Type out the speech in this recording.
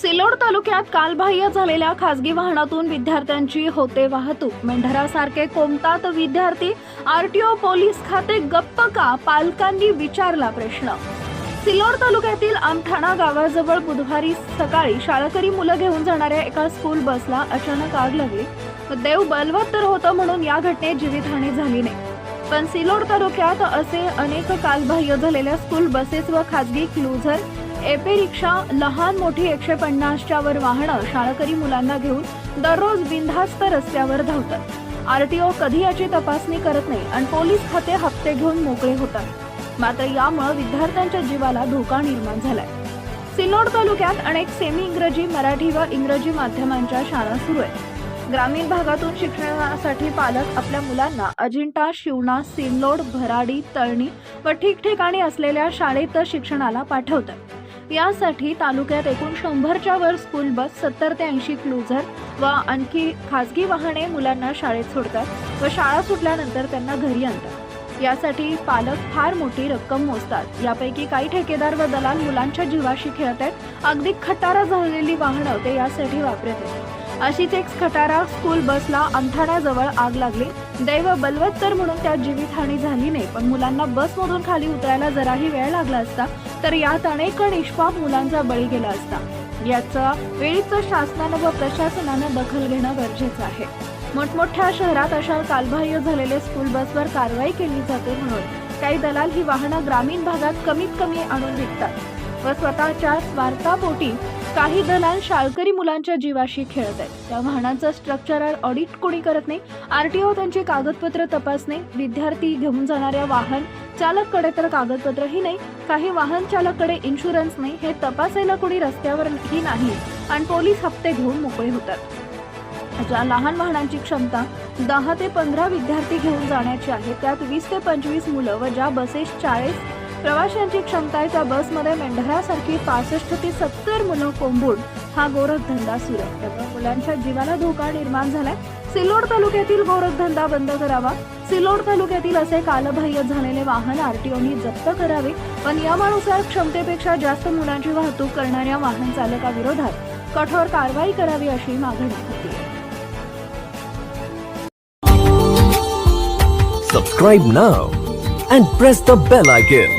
सिल्लोड तालुक्यात कालबाह्य झालेल्या खासगी वाहनातून विद्यार्थ्यांची होते वाहतूक. मेंढरासारखे कोमतात विद्यार्थी आरटीओ पोलीस खाते गप्प का? पालकांनी विचारला प्रश्न. सिल्लोड तालुक्यातील आमठाणा गावाजवळ बुधवारी सकाळी शाळकरी मुलं घेऊन जाणाऱ्या एका स्कूल बसला अचानक आग लागली. देव देव बलवत्तर होतं म्हणून या घटनेत जीवितहानी झाली नाही. पण सिल्लोड तालुक्यात असे अनेक कालबाह्य झालेल्या स्कूल बसेस व खासगी क्लुझर एपे रिक्षा लहान मोठी एकशे पन्नासच्या वर वाहनं शाळकरी मुलांना घेऊन दररोज बिनधास्त रस्त्यावर धावतात. आरटीओ कधी याची तपासणी करत नाही आणि पोलीस खाते हप्ते घेऊन मोकळे होतात. मात्र यामुळे विद्यार्थ्यांच्या जीवाला धोका निर्माण झालाय. सिल्लोड तालुक्यात अनेक सेमी इंग्रजी मराठी व इंग्रजी माध्यमांच्या शाळा सुरू आहेत. ग्रामीण भागातून शिक्षणासाठी पालक आपल्या मुलांना अजिंठा शिवणा सिल्लोड भराडी तळणी व ठिकठिकाणी असलेल्या शाळेत शिक्षणाला पाठवतात. यासाठी तालुक्यात एकूण शंभरच्या वर स्कूल बस सत्तर ते ऐंशी क्लुझर व आणखी खासगी वाहने मुलांना शाळेत सोडतात व शाळा सुटल्यानंतर त्यांना घरी आणतात. यासाठी पालक फार मोठी रक्कम मोजतात. यापैकी काही ठेकेदार व दलाल मुलांच्या जीवाशी खेळत आहेत. अगदी खटारा झालेली वाहनं ते यासाठी वापरत आहेत. अशीच एक खटारा स्कूल बसला अंथाण्याजवळ आग लागली. दैव बलवत्तर म्हणून त्यात जीवितहानी झाली नाही पण मुलांना बसमधून खाली उतरायला जराही वेळ लागला असता तर यात अनेक निष्पाप मुलांचा बळी गेला असता. याचा वेळीच शासनानं व प्रशासनानं दखल घेणं गरजेचं आहे. मोठमोठ्या शहरात अशा कालबाह्य झालेले स्कूल बसवर कारवाई केली जाते म्हणून काही दलाल ही वाहनं ग्रामीण भागात कमीत कमी आणून विकतात व स्वतःच्या स्वार्थापोटी काही दलाल शाळकरी मुलांच्या जीवाशी खेळत आहेत. त्या वाहनांचं स्ट्रक्चरल ऑडिट कोणी करत नाही आरटीओ त्यांची कागदपत्र तपासणे विद्यार्थी घेऊन जाणाऱ्या वाहन चालककडे तर कागदपत्रही नाही काही वाहन चालककडे इन्शुरन्स नाही हे तपासायला कोणी रस्त्यावरही नाही आणि पोलीस हप्ते घेऊन मोकळे होतात. ज्या लहान वाहनांची क्षमता दहा ते पंधरा विद्यार्थी घेऊन जाण्याची आहे. त्यात वीस ते पंचवीस मुलं व ज्या बसेस चाळीस प्रवाशांची क्षमता आहे त्या बसमध्ये मेंढरासारखी पासष्ट ते सत्तर मुलं कोंबून हा गोरखधंदा सुरू आहे. त्यामुळे मुलांच्या जीवाला धोका निर्माण झालाय. सिल्लोड तालुक्यातील गोरखधंदा बंद करावा. सिल्लोड तालुक्यातील असे कालबाह्य झालेले वाहन आरटीओनी जप्त करावे. पण नियमानुसार क्षमतेपेक्षा जास्त मुलांची वाहतूक करणाऱ्या वाहन चालकाविरोधात कठोर कारवाई करावी अशी मागणी होती. Subscribe now and press the bell icon